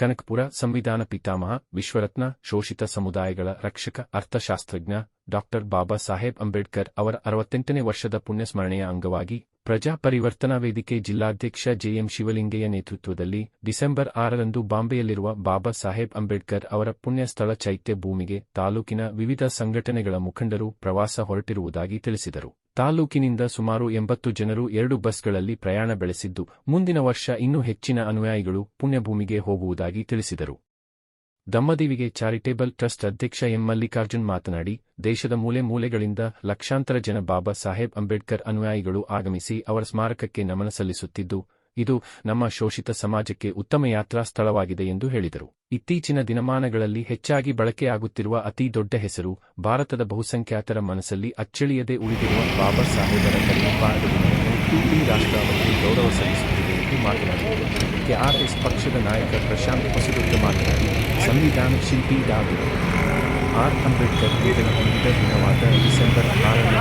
ಕನಕಪುರ ಸಂವಿಧಾನ ಪಿತಾಮಹ, ವಿಶ್ವರತ್ನ, ಶೋಷಿತ ಸಮುದಾಯಗಳ ರಕ್ಷಕ, ಅರ್ಥಶಾಸ್ತ್ರಜ್ಞ ಡಾಕ್ಟರ್ ಬಾಬಾ ಸಾಹೇಬ್ ಅಂಬೇಡ್ಕರ್ ಅವರ ಅರವತ್ತೆಂಟನೇ ವರ್ಷದ ಪುಣ್ಯಸ್ಮರಣೆಯ ಅಂಗವಾಗಿ ಪ್ರಜಾ ಪರಿವರ್ತನಾ ವೇದಿಕೆ ಜಿಲ್ಲಾಧ್ಯಕ್ಷ ಜೆಎಂ ಶಿವಲಿಂಗಯ್ಯ ನೇತೃತ್ವದಲ್ಲಿ ಡಿಸೆಂಬರ್ ಆರರಂದು ಬಾಂಬೆಯಲ್ಲಿರುವ ಬಾಬಾ ಸಾಹೇಬ್ ಅಂಬೇಡ್ಕರ್ ಅವರ ಪುಣ್ಯಸ್ಥಳ ಚೈತ್ಯ ಭೂಮಿಗೆ ತಾಲೂಕಿನ ವಿವಿಧ ಸಂಘಟನೆಗಳ ಮುಖಂಡರು ಪ್ರವಾಸ ಹೊರಟಿರುವುದಾಗಿ ತಿಳಿಸಿದರು. ತಾಲೂಕಿನಿಂದ ಸುಮಾರು ಎಂಬತ್ತು ಜನರು ಎರಡು ಬಸ್ಗಳಲ್ಲಿ ಪ್ರಯಾಣ ಬೆಳೆಸಿದ್ದು, ಮುಂದಿನ ವರ್ಷ ಇನ್ನೂ ಹೆಚ್ಚಿನ ಅನುಯಾಯಿಗಳು ಪುಣ್ಯಭೂಮಿಗೆ ಹೋಗುವುದಾಗಿ ತಿಳಿಸಿದರು. ದಮ್ಮದೇವಿಗೆ ಚಾರಿಟೇಬಲ್ ಟ್ರಸ್ಟ್ ಅಧ್ಯಕ್ಷ ಎಂ. ಮಲ್ಲಿಕಾರ್ಜುನ್ ಮಾತನಾಡಿ, ದೇಶದ ಮೂಲೆ ಮೂಲೆಗಳಿಂದ ಲಕ್ಷಾಂತರ ಜನ ಬಾಬಾ ಸಾಹೇಬ್ ಅಂಬೇಡ್ಕರ್ ಅನುಯಾಯಿಗಳು ಆಗಮಿಸಿ ಅವರ ಸ್ಮಾರಕಕ್ಕೆ ನಮನ ಸಲ್ಲಿಸುತ್ತಿದ್ದು ಇದು ನಮ್ಮ ಶೋಷಿತ ಸಮಾಜಕ್ಕೆ ಉತ್ತಮ ಯಾತ್ರಾ ಸ್ಥಳವಾಗಿದೆ ಎಂದು ಹೇಳಿದರು. ಇತ್ತೀಚಿನ ದಿನಮಾನಗಳಲ್ಲಿ ಹೆಚ್ಚಾಗಿ ಬಳಕೆಯಾಗುತ್ತಿರುವ ಅತಿ ದೊಡ್ಡ ಹೆಸರು ಭಾರತದ ಬಹುಸಂಖ್ಯಾತರ ಮನಸ್ಸಲ್ಲಿ ಅಚ್ಚಳಿಯದೆ ಉಳಿದಿರುವ ಬಾಬಾ ಸಾಹೇಬರ ಕಲ್ಯಾಣದ ದಿನವನ್ನು ಇಡೀ ರಾಷ್ಟ್ರ ಗೌರವ ಸಲ್ಲಿಸುತ್ತಿದೆ ಎಂದು ಮಾತನಾಡಿದರು. ಕೆಆರ್ಎಸ್ ಪಕ್ಷದ ನಾಯಕ ಪ್ರಶಾಂತ್ ಹೊಸದುರ್ಗ ಮಾತನಾಡಿ, ಸಂವಿಧಾನ ಶಿಲ್ಪಿ ಡಾ ಆರ್ ಅಂಬೇಡ್ಕರ್ ವೇದನೆ ಹೊಂದಿದ ದಿನವಾದ ಡಿಸೆಂಬರ್ ಆರನೇ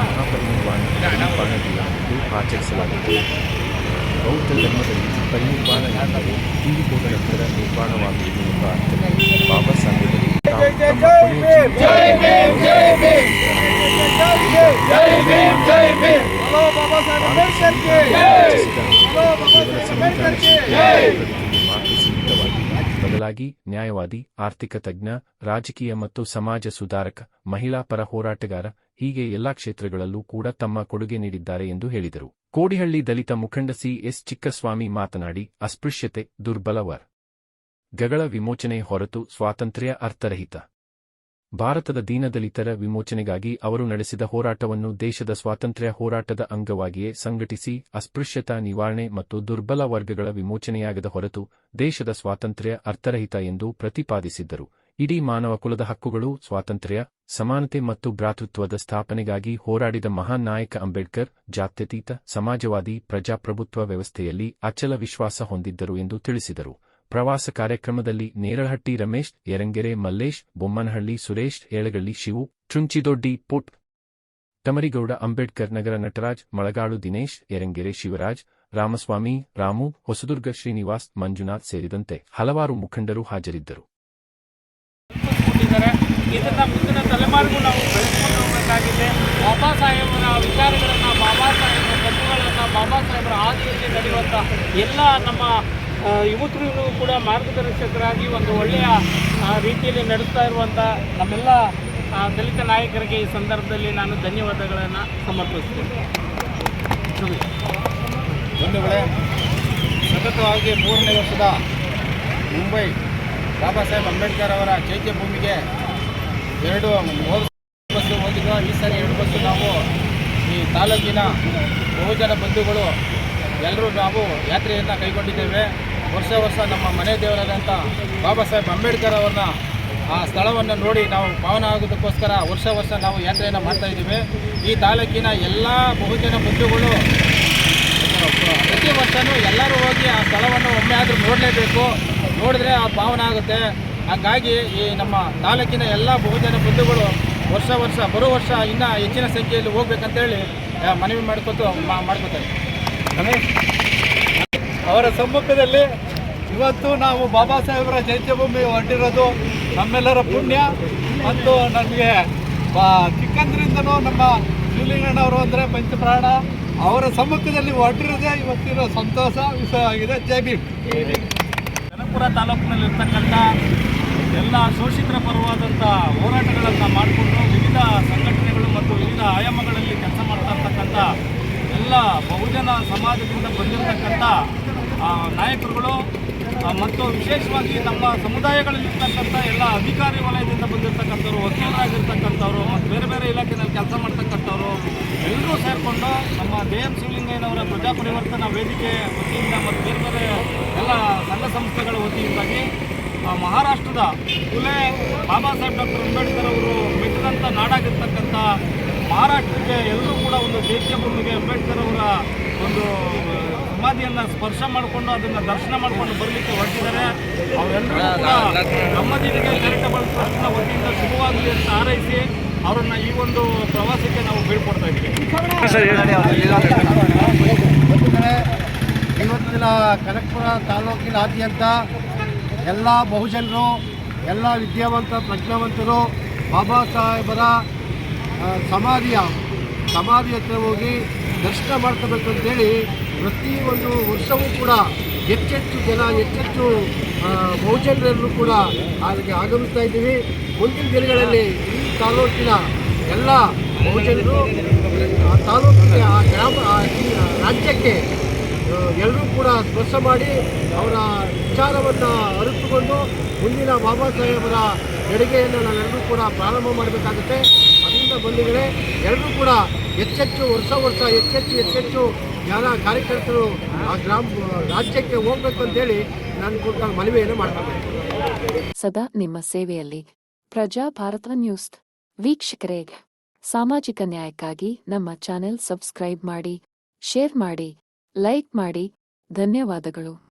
ಬದಲಾಗಿ ನ್ಯಾಯವಾದಿ, ಆರ್ಥಿಕ ತಜ್ಞ, ರಾಜಕೀಯ ಮತ್ತು ಸಮಾಜ ಸುಧಾರಕ, ಮಹಿಳಾ ಪರ ಹೋರಾಟಗಾರ ಹೀಗೆ ಎಲ್ಲಾ ಕ್ಷೇತ್ರಗಳಲ್ಲೂ ಕೂಡ ತಮ್ಮ ಕೊಡುಗೆ ನೀಡಿದ್ದಾರೆ ಎಂದು ಹೇಳಿದರು. ಕೋಡಿಹಳ್ಳಿ ದಲಿತ ಮುಖಂಡ ಸಿ ಎಸ್ ಚಿಕ್ಕಸ್ವಾಮಿ ಮಾತನಾಡಿ, ಅಸ್ಪೃಶ್ಯತೆ ದುರ್ಬಲವರ್. ಗಗಳ ವಿಮೋಚನೆ ಹೊರತು ಸ್ವಾತಂತ್ರ್ಯ ಅರ್ಥರಹಿತ. ಭಾರತದ ದೀನದಲಿತರ ವಿಮೋಚನೆಗಾಗಿ ಅವರು ನಡೆಸಿದ ಹೋರಾಟವನ್ನು ದೇಶದ ಸ್ವಾತಂತ್ರ್ಯ ಹೋರಾಟದ ಅಂಗವಾಗಿಯೇ ಸಂಘಟಿಸಿ, ಅಸ್ಪೃಶ್ಯತಾ ನಿವಾರಣೆ ಮತ್ತು ದುರ್ಬಲ ವರ್ಗಗಳ ವಿಮೋಚನೆಯಾಗದ ಹೊರತು ದೇಶದ ಸ್ವಾತಂತ್ರ್ಯ ಅರ್ಥರಹಿತ ಎಂದು ಪ್ರತಿಪಾದಿಸಿದ್ದರು. ಇಡೀ ಮಾನವ ಕುಲದ ಹಕ್ಕುಗಳು, ಸ್ವಾತಂತ್ರ್ಯ, ಸಮಾನತೆ ಮತ್ತು ಭ್ರಾತೃತ್ವದ ಸ್ಥಾಪನೆಗಾಗಿ ಹೋರಾಡಿದ ಮಹಾನ್ ನಾಯಕ ಅಂಬೇಡ್ಕರ್, ಜಾತ್ಯತೀತ, ಸಮಾಜವಾದಿ, ಪ್ರಜಾಪ್ರಭುತ್ವ ವ್ಯವಸ್ಥೆಯಲ್ಲಿ ಅಚಲ ವಿಶ್ವಾಸ ಹೊಂದಿದ್ದರು ಎಂದು ತಿಳಿಸಿದರು. ಪ್ರವಾಸ ಕಾರ್ಯಕ್ರಮದಲ್ಲಿ ನೇರಹಟ್ಟಿ ರಮೇಶ್, ಯರಂಗೆರೆ ಮಲ್ಲೇಶ್, ಬೊಮ್ಮನಹಳ್ಳಿ ಸುರೇಶ್, ಏಳಗಳ್ಳಿ ಶಿವು, ಚುಂಚಿದೊಡ್ಡಿ ಪುಟ್, ತಮರಿಗೌಡ ಅಂಬೇಡ್ಕರ್ ನಗರ ನಟರಾಜ್, ಮಳಗಾಳು ದಿನೇಶ್, ಯರಂಗೆರೆ ಶಿವರಾಜ್, ರಾಮಸ್ವಾಮಿ, ರಾಮು, ಹೊಸದುರ್ಗ ಶ್ರೀನಿವಾಸ್, ಮಂಜುನಾಥ್ ಸೇರಿದಂತೆ ಹಲವಾರು ಮುಖಂಡರು ಹಾಜರಿದ್ದರು. ಇದನ್ನ ಮುಂದಿನ ತಲೆಮಾರಿಗೂ ನಾವು ಬೆಳೆಸಿಕೊಂಡು ಹೋಗಬೇಕಾಗಿದೆ. ಬಾಬಾ ಸಾಹೇಬರ ವಿಚಾರಗಳನ್ನು, ಬಾಬಾ ಸಾಹೇಬರ ತತ್ವಗಳನ್ನು ಬಾಬಾ ಸಾಹೇಬರ ಹಾದಿಯಲ್ಲಿ ನಡೆಯುವಂಥ ಎಲ್ಲ ನಮ್ಮ ಆ, ಯುವಕರಿಗೂ ಕೂಡ ಮಾರ್ಗದರ್ಶಕರಾಗಿ ಒಂದು ಒಳ್ಳೆಯ ರೀತಿಯಲ್ಲಿ ನಡೆಸ್ತಾ ಇರುವಂಥ ನಮ್ಮೆಲ್ಲ ದಲಿತ ನಾಯಕರಿಗೆ ಈ ಸಂದರ್ಭದಲ್ಲಿ ನಾನು ಧನ್ಯವಾದಗಳನ್ನು ಸಮರ್ಪಿಸ್ತೇನೆ. ಬಂಧುಗಳೇ ಸತತವಾಗಿ ಮೂರನೇ ವರ್ಷದ ಮುಂಬೈ ಬಾಬಾ ಸಾಹೇಬ್ ಅಂಬೇಡ್ಕರ್ ಅವರ ಚೈತ್ಯ ಭೂಮಿಗೆ ಎರಡು ಮೂರು ಬಸ್ಸು ಹೋಗಿದ್ದು ಈ ಸಾರಿ ಎರಡು ಬಸ್ಸು ನಾವು ಈ ತಾಲೂಕಿನ ಬಹುಜನ ಬಂಧುಗಳು ಎಲ್ಲರೂ ನಾವು ಯಾತ್ರೆಯನ್ನು ಕೈಗೊಂಡಿದ್ದೇವೆ. ವರ್ಷ ವರ್ಷ ನಮ್ಮ ಮನೆ ದೇವರಾದಂಥ ಬಾಬಾ ಸಾಹೇಬ್ ಅಂಬೇಡ್ಕರ್ ಅವ್ರನ್ನ ಆ ಸ್ಥಳವನ್ನು ನೋಡಿ ನಾವು ಪಾವನ ಆಗೋದಕ್ಕೋಸ್ಕರ ವರ್ಷ ವರ್ಷ ನಾವು ಯಾತ್ರೆಯನ್ನು ಮಾಡ್ತಾ ಇದ್ದೀವಿ. ಈ ತಾಲೂಕಿನ ಎಲ್ಲ ಬಹುಜನ ಬಂಧುಗಳು, ಪ್ರತಿ ವರ್ಷವೂ ಎಲ್ಲರೂ ಹೋಗಿ ಆ ಸ್ಥಳವನ್ನು ಒಮ್ಮೆ ಆದರೂ ನೋಡಲೇಬೇಕು. ನೋಡಿದ್ರೆ ಆ ಪಾವನ ಆಗುತ್ತೆ. ಹಾಗಾಗಿ ಈ ನಮ್ಮ ತಾಲೂಕಿನ ಎಲ್ಲ ಬಹುಜನ ಬಂಧುಗಳು ವರ್ಷ ವರ್ಷ, ಬರೋ ವರ್ಷ ಇನ್ನೂ ಹೆಚ್ಚಿನ ಸಂಖ್ಯೆಯಲ್ಲಿ ಹೋಗ್ಬೇಕಂತೇಳಿ ಮನವಿ ಮಾಡ್ಕೊತು ಮಾಡ್ಕೋತಾರೆ. ಅವರ ಸಮ್ಮುಖದಲ್ಲಿ ಇವತ್ತು ನಾವು ಬಾಬಾ ಸಾಹೇಬರ ಚೈತ್ಯಭೂಮಿ ಹೊರಟಿರೋದು ನಮ್ಮೆಲ್ಲರ ಪುಣ್ಯ ಮತ್ತು ನನಗೆ ಬಾ ಚಿಕ್ಕಂದ್ರಿಂದನೂ ನಮ್ಮ ಶಿವಲಿಂಗಣ್ಣವರು ಅಂದರೆ ಪಂಚಪ್ರಾಣ. ಅವರ ಸಮ್ಮುಖದಲ್ಲಿ ಹೊರಟಿರೋದೇ ಇವತ್ತಿನ ಸಂತೋಷ, ವಿಷಯ ಆಗಿದೆ. ಜೈ ಭೀಮ್. ಜನಪುರ ತಾಲೂಕಿನಲ್ಲಿರ್ತಕ್ಕಂಥ ಎಲ್ಲ ಶೋಷಿತರ ಪರವಾದಂಥ ಹೋರಾಟಗಳನ್ನು ಮಾಡಿಕೊಂಡು ವಿವಿಧ ಸಂಘಟನೆಗಳು ಮತ್ತು ವಿವಿಧ ಆಯಾಮಗಳಲ್ಲಿ ಕೆಲಸ ಮಾಡ್ತಾ ಇರ್ತಕ್ಕಂಥ ಎಲ್ಲ ಬಹುಜನ ಸಮಾಜದಿಂದ ಬಂದಿರತಕ್ಕಂಥ ನಾಯಕರುಗಳು ಮತ್ತು ವಿಶೇಷವಾಗಿ ನಮ್ಮ ಸಮುದಾಯಗಳಲ್ಲಿರ್ತಕ್ಕಂಥ ಎಲ್ಲ ಅಧಿಕಾರಿ ವಲಯದಿಂದ ಬಂದಿರತಕ್ಕಂಥವ್ರು, ವಕೀಲರಾಗಿರ್ತಕ್ಕಂಥವ್ರು, ಮತ್ತು ಬೇರೆ ಬೇರೆ ಇಲಾಖೆಯಲ್ಲಿ ಕೆಲಸ ಮಾಡ್ತಕ್ಕಂಥವ್ರು, ಎಲ್ಲರೂ ಸೇರಿಕೊಂಡು ನಮ್ಮ ದೇ ಎಂ ಶಿವಲಿಂಗಯ್ಯನವರ ಪ್ರಜಾ ಪರಿವರ್ತನಾ ವೇದಿಕೆ ವತಿಯಿಂದ ಮತ್ತು ಬೇರೆ ಬೇರೆ ಎಲ್ಲ ಸಂಘ ಸಂಸ್ಥೆಗಳ ವತಿಯಿಂದಾಗಿ ಮಹಾರಾಷ್ಟ್ರದ ಕುಲೆ ಬಾಬಾ ಸಾಹೇಬ್ ಡಾಕ್ಟರ್ ಅಂಬೇಡ್ಕರ್ ಅವರು ಮೆಟ್ಟಿದಂಥ ನಾಡಾಗಿರ್ತಕ್ಕಂಥ ಮಹಾರಾಷ್ಟ್ರಕ್ಕೆ ಎಲ್ಲರೂ ಕೂಡ ಒಂದು ಚೈತ್ಯ ಭೂಮಿಗೆ ಅಂಬೇಡ್ಕರ್ ಅವರ ಒಂದು ಸಮಾಧಿಯನ್ನು ಸ್ಪರ್ಶ ಮಾಡಿಕೊಂಡು ಅದನ್ನು ದರ್ಶನ ಮಾಡಿಕೊಂಡು ಬರಲಿಕ್ಕೆ ಹೊರಟಿದ್ದಾರೆ. ಅವರೆಲ್ಲರೂ ನಮ್ಮ ಜಿಲ್ಲೆಗೆ ಚಾರಿಟಬಲ್ ಟ್ರಸ್ಟ್ನ ವತಿಯಿಂದ ಶುಭವಾಗಲಿ ಅಂತ ಹಾರೈಸಿ ಅವರನ್ನು ಈ ಒಂದು ಪ್ರವಾಸಕ್ಕೆ ನಾವು ಬೀಳ್ಕೊಡ್ತಾ ಇದ್ದೀವಿ. ಇವತ್ತು ದಿನ ಕನಕಪುರ ತಾಲೂಕಿನಾದ್ಯಂತ ಎಲ್ಲ ಬಹುಜನರು ಎಲ್ಲ ವಿದ್ಯಾವಂತ ಪ್ರಜ್ಞಾವಂತರು ಬಾಬಾ ಸಾಹೇಬರ ಸಮಾಧಿಯ ಸಮಾಧಿ ಹತ್ರ ಹೋಗಿ ದರ್ಶನ ಮಾಡ್ಕೋಬೇಕು ಅಂತೇಳಿ ಒಂದು ವರ್ಷವೂ ಕೂಡ ಹೆಚ್ಚೆಚ್ಚು ಜನ ಹೆಚ್ಚೆಚ್ಚು ಬಹುಜನರೆಲ್ಲರೂ ಕೂಡ ಅಲ್ಲಿಗೆ ಆಗಮಿಸ್ತಾ ಇದ್ದೀವಿ. ಮುಂದಿನ ದಿನಗಳಲ್ಲಿ ಈ ತಾಲೂಕಿನ ಎಲ್ಲ ಬಹುಜನರು ಆ ತಾಲೂಕಿಗೆ ಆ ಗ್ರಾಮ ರಾಜ್ಯಕ್ಕೆ ಎಲ್ಲರೂ ಕೂಡ ಸ್ಪರ್ಶ ಮಾಡಿ ಅವರ ವಿಚಾರವನ್ನು ಅರಿತುಕೊಂಡು ಮುಂದಿನ ಬಾಬಾ ಸಾಹೇಬರ ನಡಿಗೆಯನ್ನು ನಾವೆಲ್ಲರೂ ಕೂಡ ಪ್ರಾರಂಭ ಮಾಡಬೇಕಾಗುತ್ತೆ. ಅದರಿಂದ ಬಂಧುಗಳೇ ಎಲ್ಲರೂ ಕೂಡ ಹೆಚ್ಚೆಚ್ಚು ವರ್ಷ ವರ್ಷ ಹೆಚ್ಚೆಚ್ಚು ಹೆಚ್ಚೆಚ್ಚು ಜನ ಕಾರ್ಯಕರ್ತರು ಆ ಗ್ರಾಮ, ರಾಜ್ಯಕ್ಕೆ ಹೋಗ್ಬೇಕು ಅಂತೇಳಿ ನಾನು ಕೂಡ ಮನವಿಯನ್ನು ಮಾಡ್ತಾರೆ ಸದಾ ನಿಮ್ಮ ಸೇವೆಯಲ್ಲಿ ಪ್ರಜಾ ಭಾರತ ನ್ಯೂಸ್. ವೀಕ್ಷಕರೇ, ಸಾಮಾಜಿಕ ನ್ಯಾಯಕ್ಕಾಗಿ ನಮ್ಮ ಚಾನೆಲ್ ಸಬ್ಸ್ಕ್ರೈಬ್ ಮಾಡಿ, ಶೇರ್ ಮಾಡಿ, ಲೈಕ್ ಮಾಡಿ. ಧನ್ಯವಾದಗಳು.